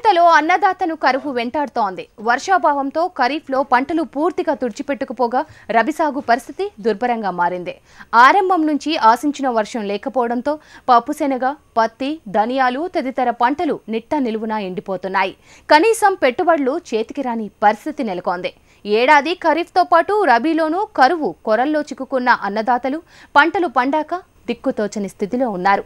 ఇంతలో అన్నదాతను కరువు వెంటాడుతోంది. వర్షాభావంతో ఖరీఫ్లో పంటలు పూర్తిగా తుడిచిపెట్టుకుపోగా రబీ సాగు పరిస్థితి దుర్భరంగా మారింది. ఆరంభం నుంచి ఆశించిన వర్షం లేకపోవడంతో పప్పుశెనగ పత్తి ధనియాలు తదితర పంటలు నిట్ట నిలువునా ఎండిపోతున్నాయి. కనీసం పెట్టుబడులు చేతికి రాని పరిస్థితి నెలకొంది. ఏడాది ఖరీఫ్తో పాటు రబీలోనూ కరువు కొరల్లో చిక్కుకున్న అన్నదాతలు పంటలు పండాక దిక్కుతోచని స్థితిలో ఉన్నారు.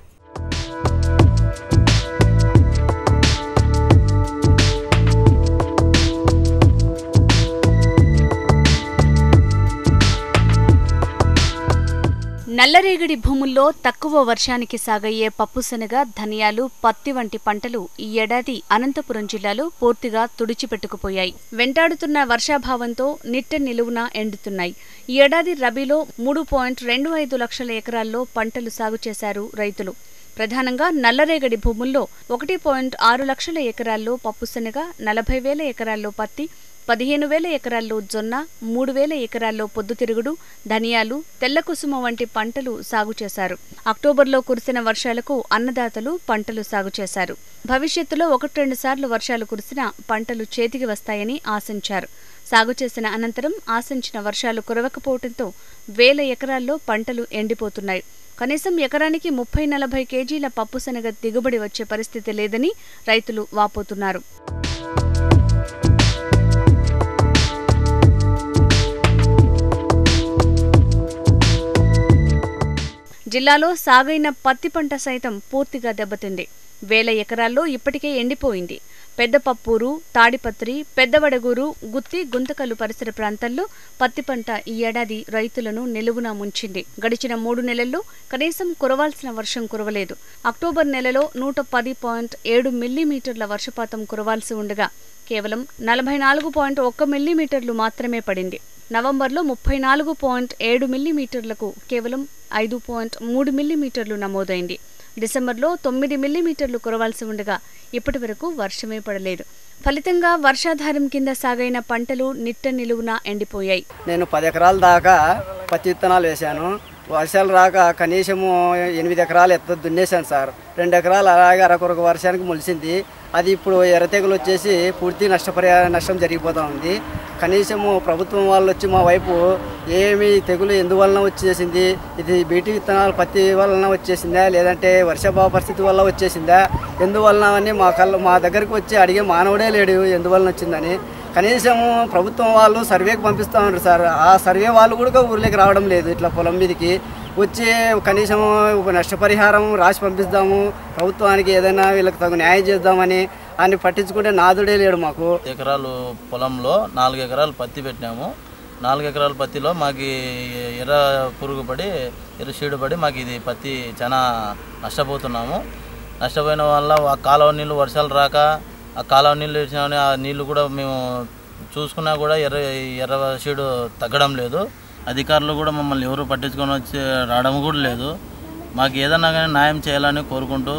నల్లరేగడి భూముల్లో తక్కువ వర్షానికి సాగయ్యే పప్పుశనగ ధనియాలు పత్తి వంటి పంటలు ఈ ఏడాది అనంతపురం జిల్లాలో పూర్తిగా తుడిచిపెట్టుకుపోయాయి. వెంటాడుతున్న వర్షాభావంతో నిట్ట నిలువున ఎండుతున్నాయి. ఈ ఏడాది రబీలో మూడు పాయింట్ రెండు ఐదు లక్షల ఎకరాల్లో పంటలు సాగు చేశారు రైతులు. ప్రధానంగా నల్లరేగడి భూముల్లో ఒకటి పాయింట్ ఆరు లక్షల ఎకరాల్లో పప్పుశనగ నలభై వేల ఎకరాల్లో పత్తి పదిహేను వేల ఎకరాల్లో జొన్న మూడు వేల ఎకరాల్లో పొద్దుతిరుగుడు ధనియాలు తెల్లకుసుమ వంటి పంటలు సాగు చేశారు. అక్టోబర్లో కురిసిన వర్షాలకు అన్నదాతలు పంటలు సాగు చేశారు. భవిష్యత్తులో ఒకటి రెండు సార్లు వర్షాలు కురిసినా పంటలు చేతికి వస్తాయని ఆశించారు. సాగు చేసిన అనంతరం ఆశించిన వర్షాలు కురవకపోవడంతో వేల ఎకరాల్లో పంటలు ఎండిపోతున్నాయి. కనీసం ఎకరానికి ముప్పై నలభై కేజీల పప్పుశనగ దిగుబడి వచ్చే పరిస్థితి లేదని రైతులు వాపోతున్నారు. జిల్లాలో సాగైన పత్తి పంట సైతం పూర్తిగా దెబ్బతింది. వేల ఎకరాల్లో ఇప్పటికే ఎండిపోయింది. పెద్దపప్పూరు తాడిపత్రి పెద్దవడగూరు గుత్తి గుంతకల్లు పరిసర ప్రాంతాల్లో పత్తి పంట ఈ ఏడాది రైతులను నిలువునా ముంచింది. గడిచిన మూడు నెలల్లో కనీసం కురవాల్సిన వర్షం కురవలేదు. అక్టోబర్ నెలలో నూట పది పాయింట్ ఏడు మిల్లీమీటర్ల వర్షపాతం కురవాల్సి ఉండగా కేవలం నలభై నాలుగు పాయింట్ ఒక్క మిల్లీమీటర్లు మాత్రమే పడింది. నవంబర్లో ముప్పై నాలుగు పాయింట్ ఏడు మిల్లీమీటర్లకు కేవలం ఐదు పాయింట్ మూడు మిల్లీమీటర్లు నమోదైంది. డిసెంబర్లో తొమ్మిది మిల్లీమీటర్లు కురవాల్సి ఉండగా ఇప్పటి వరకు వర్షమే పడలేదు. ఫలితంగా వర్షాధారం కింద సాగైన పంటలు నిట్ట నిలువున ఎండిపోయాయి. నేను పది ఎకరాల దాకా పత్తి విత్తనాలు వేశాను. వర్షాలు రాక కనీసము ఎనిమిది ఎకరాలు ఎత్త దున్నేశాను సార్. రెండు ఎకరాలు అలాగే అరకొరకు వర్షానికి మొలిసింది. అది ఇప్పుడు ఎర్రతెగులు వచ్చేసి పూర్తి నష్టపరిహార నష్టం జరిగిపోతూ ఉంది. కనీసము ప్రభుత్వం వాళ్ళు వచ్చి మా వైపు ఏమి తెగులు ఎందువలన వచ్చేసింది? ఇది బీటీ విత్తనాలు పత్తి వలన వచ్చేసిందా? లేదంటే వర్షభావ పరిస్థితి వల్ల వచ్చేసిందా? ఎందువలన అని మా కళ్ళ మా దగ్గరికి వచ్చి అడిగే మానవుడే లేడు ఎందువలన వచ్చిందని. కనీసం ప్రభుత్వం వాళ్ళు సర్వేకి పంపిస్తూ ఉన్నారు సార్. ఆ సర్వే వాళ్ళు కూడా ఊర్లోకి రావడం లేదు. ఇట్లా పొలం మీదకి వచ్చి కనీసం ఒక నష్టపరిహారం రాసి పంపిస్తాము. ప్రభుత్వానికి ఏదైనా వీళ్ళకి తగు న్యాయం చేద్దామని అని పట్టించుకుంటే నాదుడే లేడు మాకు. ఎకరాలు పొలంలో నాలుగు ఎకరాలు పత్తి పెట్టినాము నాలుగు ఎకరాల పత్తిలో మాకు ఎర్ర పురుగు పడి ఎర్ర షీడు పడి మాకు ఇది పత్తి చాలా నష్టపోతున్నాము. నష్టపోయిన వల్ల ఆ కాలువ నీళ్ళు వర్షాలు రాక ఆ కాలువ నీళ్ళు ఇచ్చినా ఆ నీళ్ళు కూడా మేము చూసుకున్నా కూడా ఎర్ర ఎర్ర షీడు తగ్గడం లేదు. అధికారులు కూడా మమ్మల్ని ఎవరు పట్టించుకొని వచ్చి రావడం కూడా లేదు. మాకు ఏదన్నా కానీ న్యాయం చేయాలని కోరుకుంటూ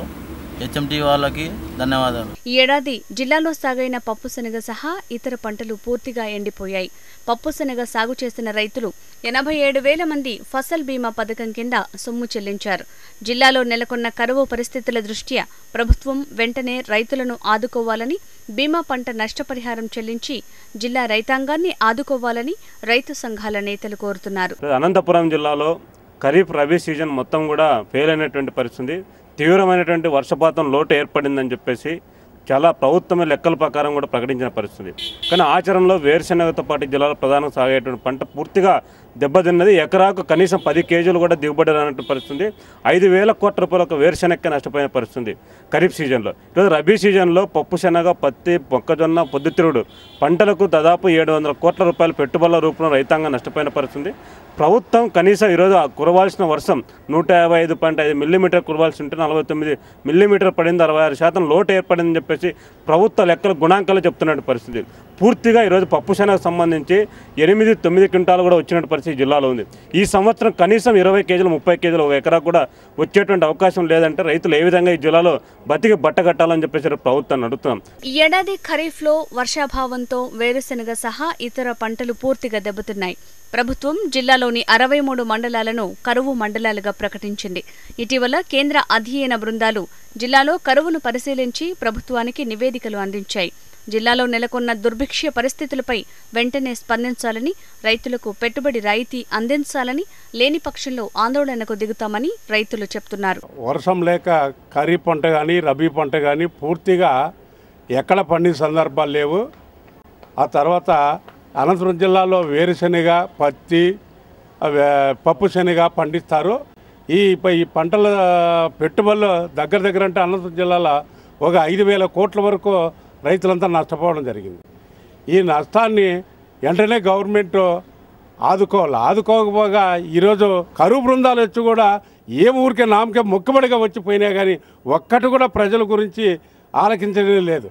హెచ్ఎంటీ వాళ్ళకి ధన్యవాదాలు. ఈ ఏడాది జిల్లాలో సాగైన పప్పుశనగ సహా ఇతర పంటలు పూర్తిగా ఎండిపోయాయి. పప్పుశనగ సాగు చేసిన రైతులు ఎనభై ఏడు వేల మంది ఫసల్ బీమా పథకం కింద సొమ్ము చెల్లించారు. జిల్లాలో నెలకొన్న కరువు పరిస్థితుల దృష్ట్యా ప్రభుత్వం వెంటనే రైతులను ఆదుకోవాలని బీమా పంట నష్టపరిహారం చెల్లించి జిల్లా రైతాంగాన్ని ఆదుకోవాలని రైతు సంఘాల నేతలు కోరుతున్నారు. అనంతపురం జిల్లాలో ఖరీఫ్ రబీ సీజన్ మొత్తం కూడా ఫెయిల్ అయినటువంటి పరిస్థితి. తీవ్రమైనటువంటి వర్షపాతం లోటు ఏర్పడిందని చెప్పేసి చాలా ప్రభుత్వం లెక్కల ప్రకారం కూడా ప్రకటించిన పరిస్థితి. కానీ ఆచరణలో వేరుశెనగతో పాటు జిల్లాలో ప్రధానంగా సాగేటువంటి పంట పూర్తిగా దెబ్బతిన్నది. ఎకరాకు కనీసం పది కేజీలు కూడా దిగుబడి రానట్టు పరిస్థితి. ఐదు వేల కోట్ల రూపాయలకు వేరుశెనగ నష్టపోయిన పరిస్థితి ఖరీఫ్ సీజన్లో. ఈరోజు రబీ సీజన్లో పప్పు శనగ పత్తి మొక్కజొన్న పొద్దుతిరుగుడు పంటలకు దాదాపు ఏడు వందల కోట్ల రూపాయల పెట్టుబడుల రూపంలో రైతాంగం నష్టపోయిన పరిస్థితి. ప్రభుత్వం కనీసం ఈరోజు కురవాల్సిన వర్షం నూట యాభై ఐదు పాయింట్ ఐదు మిల్లీమీటర్ కురవాల్సి ఉంటే నలభై తొమ్మిది మిల్లీమీటర్ పడింది. అరవై ఆరు శాతం లోటు ఏర్పడిందని చెప్పేసి ప్రభుత్వ లెక్కలు గుణాంకాలు చెప్తున్నట్టు పరిస్థితి. పూర్తిగా ఈరోజు పప్పు శనగకు సంబంధించి ఎనిమిది తొమ్మిది క్వింటాలు కూడా వచ్చినట్టు పరిస్థితి జిల్లాలో ఉంది. ఈ సంవత్సరం కనీసం ఇరవై కేజీలు ముప్పై కేజీలు ఒక ఎకరా కూడా వచ్చేటువంటి అవకాశం లేదంటే రైతులు ఏ విధంగా ఈ జిల్లాలో బతికి బట్టగట్టాలని చెప్పేసి ప్రభుత్వాన్ని అడుగుతున్నాం. ఈ ఏడాది ఖరీఫ్లో వర్షాభావంతో వేరుశెనగ సహా ఇతర పంటలు పూర్తిగా దెబ్బతిన్నాయి. ప్రభుత్వం జిల్లాలోని అరవై మూడు మండలాలను కరువు మండలాలుగా ప్రకటించింది. ఇటీవల కేంద్ర అధ్యయన బృందాలు జిల్లాలో కరువును పరిశీలించి ప్రభుత్వానికి నివేదికలు అందించాయి. జిల్లాలో నెలకొన్న దుర్భిక్ష పరిస్థితులపై వెంటనే స్పందించాలని రైతులకు పెట్టుబడి రాయితీ అందించాలని లేని పక్షంలో ఆందోళనకు దిగుతామని రైతులు చెప్తున్నారు. వర్షం లేక ఖరీఫ్ పంట కానీ రబీ పంట కానీ పూర్తిగా ఎక్కడ పండిన సందర్భాలు లేవు. ఆ తర్వాత అనంతపురం జిల్లాలో వేరుశనగ పత్తి పప్పు శనగ పండిస్తారు. ఈ ఈ పంటల పెట్టుబడులు దగ్గర దగ్గర అంటే అనంతపురం జిల్లాలో ఒక ఐదు వేల కోట్ల వరకు రైతులంతా నష్టపోవడం జరిగింది. ఈ నష్టాన్ని వెంటనే గవర్నమెంట్ ఆదుకోవాలి. ఆదుకోకపోగా ఈరోజు కరువు బృందాలు వచ్చి కూడా ఏ ఊరికే నామకే మొక్కుబడిగా వచ్చిపోయినా కానీ ఒక్కటి కూడా ప్రజల గురించి ఆలకించడం లేదు.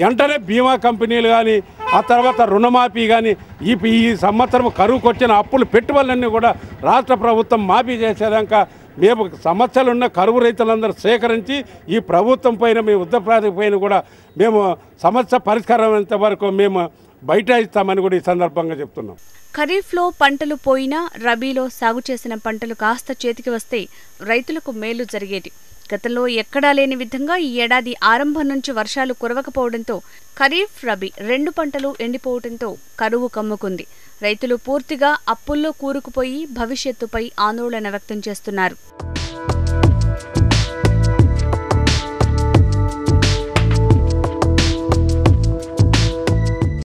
వెంటనే బీమా కంపెనీలు కానీ ఆ తర్వాత రుణమాఫీ కానీ ఈ ఈ సంవత్సరం కరువుకొచ్చిన అప్పులు పెట్టుబడులన్నీ కూడా రాష్ట్ర ప్రభుత్వం మాఫీ చేసేదాకా మేము సమస్యలున్న కరువు రైతులందరూ సేకరించి ఈ ప్రభుత్వం పైన మేము ఉద్యప్రాతి పైన కూడా మేము సమస్య పరిష్కారమైనంత వరకు మేము బైఠాయిస్తామని కూడా ఈ సందర్భంగా చెప్తున్నాం. ఖరీఫ్లో పంటలు పోయినా రబీలో సాగు చేసిన పంటలు కాస్త చేతికి వస్తే రైతులకు మేలు జరిగేది. గతంలో ఎక్కడా లేని విధంగా ఈ ఏడాది ఆరంభం నుంచి వర్షాలు కురవకపోవడంతో ఖరీఫ్ రబీ రెండు పంటలు ఎండిపోవడంతో కరువు కమ్ముకుంది. రైతులు పూర్తిగా అప్పుల్లో కూరుకుపోయి భవిష్యత్తుపై ఆందోళన వ్యక్తం చేస్తున్నారు.